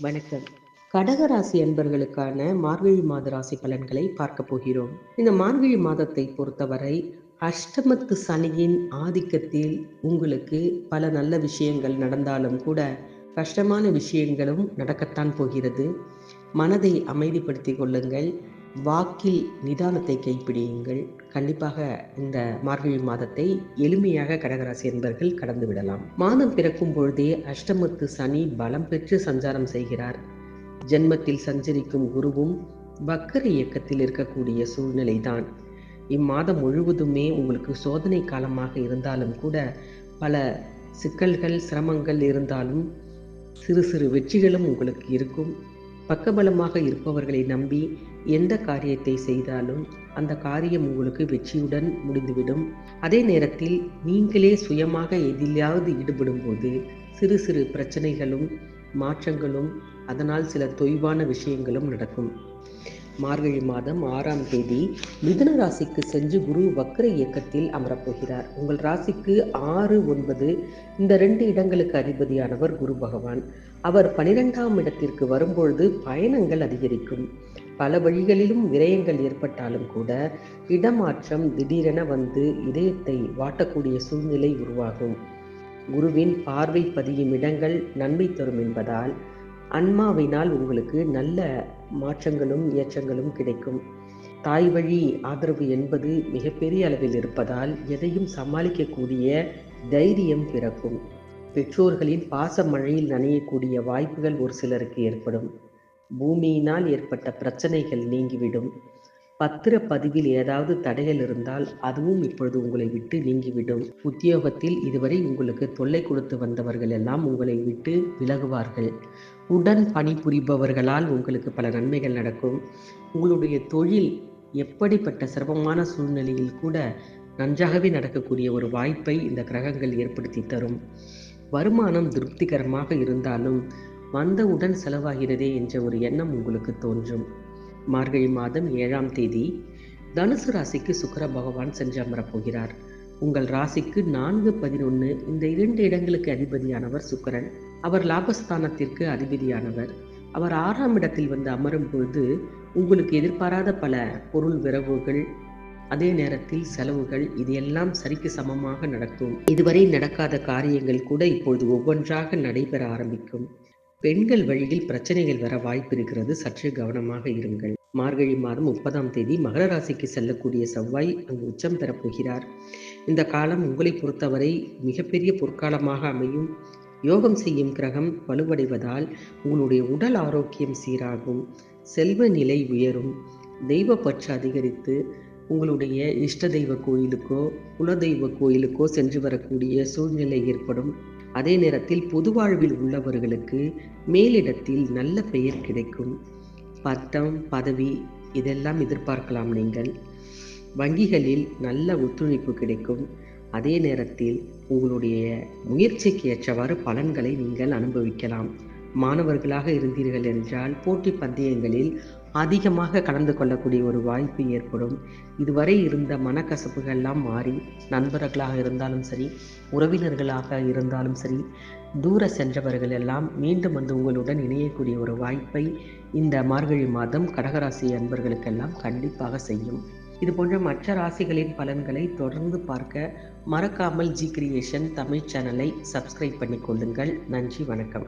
வணக்கம். கடகராசி அன்பர்களுக்கான மார்கழி மாத ராசி பலன்களை பார்க்க போகிறோம். இந்த மார்கழி மாதத்தை பொறுத்தவரை அஷ்டமத்து சனியின் ஆதிக்கத்தில் உங்களுக்கு பல நல்ல விஷயங்கள் நடந்தாலும் கூட கஷ்டமான விஷயங்களும் நடக்கத்தான் போகிறது. மனதை அமைதிப்படுத்திக் கொள்ளுங்கள். வாக்கில் நிதானத்தை கைப்பிடியுங்கள். கண்டிப்பாக இந்த மார்கழி மாதத்தை எளிமையாக கடகராசி என்பர்கள் கடந்து விடலாம். மாதம் பிறக்கும் பொழுதே அஷ்டமத்து சனி பலம் பெற்று சஞ்சாரம் செய்கிறார். ஜென்மத்தில் சஞ்சரிக்கும் குருவும் வக்கர இயக்கத்தில் இருக்கக்கூடிய சூழ்நிலைதான். இம்மாதம் முழுவதுமே உங்களுக்கு சோதனை காலமாக இருந்தாலும் கூட பல சிக்கல்கள் சிரமங்கள் இருந்தாலும் சிறு சிறு வெற்றிகளும் உங்களுக்கு இருக்கும். பக்கபலமாக இருப்பவர்களை நம்பி எந்த காரியத்தை செய்தாலும் அந்த காரியம் உங்களுக்கு வெற்றியுடன் முடிந்துவிடும். அதே நேரத்தில் நீங்களே சுயமாக எதிலாவது ஈடுபடும் போது சிறு சிறு பிரச்சனைகளும் மாற்றங்களும் அதனால் சில தொய்வான விஷயங்களும் நடக்கும். மார்கழி மாதம் ஆறாம் தேதி மிதுன ராசிக்கு சென்று குரு வக்ர இயக்கத்தில் அமரப்போகிறார். உங்கள் ராசிக்கு ஆறு ஒன்பது இந்த ரெண்டு இடங்களுக்கு அதிபதியானவர் குரு பகவான். அவர் பனிரெண்டாம் இடத்திற்கு வரும்பொழுது பயணங்கள் அதிகரிக்கும். பல வழிகளிலும் விரயங்கள் ஏற்பட்டாலும் கூட இடமாற்றம் திடீரென வந்து இதயத்தை வாட்டக்கூடிய சூழ்நிலை உருவாகும். குருவின் பார்வை பதியும் இடங்கள் நன்மை தரும் என்பதால் அன்மாவினால் உங்களுக்கு நல்ல மாற்றங்களும் ஏற்றங்களும் கிடைக்கும். தாய் வழி ஆதரவு என்பது மிகப்பெரிய அளவில் இருப்பதால் எதையும் சமாளிக்கக்கூடிய தைரியம் பிறக்கும். பெற்றோர்களின் பாச மழையில் நனையக்கூடிய வாய்ப்புகள் ஒரு சிலருக்கு ஏற்படும். பூமியினால் ஏற்பட்ட பிரச்சனைகள் நீங்கிவிடும். பத்திர பதிவில் ஏதாவது தடைகள் இருந்தால் அதுவும் இப்பொழுது உங்களை விட்டு நீங்கிவிடும். உத்தியோகத்தில் இதுவரை உங்களுக்கு தொல்லை கொடுத்து வந்தவர்கள் எல்லாம் உங்களை விட்டு விலகுவார்கள். உடன் பணிபுரிபவர்களால் உங்களுக்கு பல நன்மைகள் நடக்கும். உங்களுடைய தொழில் எப்படிப்பட்ட சிரமமான சூழ்நிலையில் கூட நன்றாகவே நடக்கக்கூடிய ஒரு வாய்ப்பை இந்த கிரகங்கள் ஏற்படுத்தி தரும். வருமானம் திருப்திகரமாக இருந்தாலும் வந்தவுடன் செலவாகிறதே என்ற ஒரு எண்ணம் உங்களுக்கு தோன்றும். மார்கழி மாதம் ஏழாம் தேதி தனுசு ராசிக்கு சுக்கர பகவான் சென்று போகிறார் உங்கள் ராசிக்கு நான்கு பதினொன்று இந்த இரண்டு இடங்களுக்கு அதிபதியானவர் சுக்கரன். அவர் லாபஸ்தானத்திற்கு அதிபதியானவர். அவர் ஆறாம் இடத்தில் வந்து அமரும் பொழுது உங்களுக்கு எதிர்பாராத பல பொருள் விரவுகள் அதே நேரத்தில் செலவுகள் இது எல்லாம் சரிக்கு சமமாக நடக்கும். இதுவரை நடக்காத காரியங்கள் கூட இப்பொழுது ஒவ்வொன்றாக நடைபெற ஆரம்பிக்கும். பெண்கள் வழியில் பிரச்சனைகள் வர வாய்ப்பு இருக்கிறது. சற்று கவனமாக இருங்கள். மார்கழி மாதம் முப்பதாம் தேதி மகர ராசிக்கு செல்லக்கூடிய செவ்வாய் அங்கு உச்சம் பெறப்போகிறார். இந்த காலம் உங்களை பொறுத்தவரை மிகப்பெரிய பொற்காலமாக அமையும். யோகம் செய்யும் கிரகம் வலுவடைவதால் உங்களுடைய உடல் ஆரோக்கியம் சீராகும் செல்வ நிலை உயரும். தெய்வ பற்று அதிகரித்து உங்களுடைய இஷ்ட தெய்வ கோயிலுக்கோ குலதெய்வ கோயிலுக்கோ சென்று வரக்கூடிய சூழ்நிலை ஏற்படும். அதே நேரத்தில் பொது வாழ்வில் உள்ளவர்களுக்கு மேலிடத்தில் நல்ல பெயர் கிடைக்கும். பட்டம் பதவி இதெல்லாம் எதிர்பார்க்கலாம் நீங்கள். வங்கிகளில் நல்ல ஒத்துழைப்பு கிடைக்கும். அதே நேரத்தில் உங்களுடைய முயற்சிக்கு ஏற்றவாறு பலன்களை நீங்கள் அனுபவிக்கலாம். மாணவர்களாக இருந்தீர்கள் என்றால் போட்டி பந்தயங்களில் அதிகமாக கலந்து கொள்ளக்கூடிய ஒரு வாய்ப்பு ஏற்படும். இதுவரை இருந்த மனக்கசப்புகள்லாம் மாறி நண்பர்களாக இருந்தாலும் சரி உறவினர்களாக இருந்தாலும் சரி தூர சென்றவர்கள் எல்லாம் மீண்டும் வந்து உங்களுடன் இணையக்கூடிய ஒரு வாய்ப்பை இந்த மார்கழி மாதம் கடகராசி அன்பர்களுக்கெல்லாம் கண்டிப்பாக செய்யும். இது போன்ற மற்ற ராசிகளின் பலன்களை தொடர்ந்து பார்க்க மறக்காமல் ஜி கிரியேஷன் தமிழ் சேனலை சப்ஸ்கிரைப் பண்ணிக்கொள்ளுங்கள். நன்றி வணக்கம்.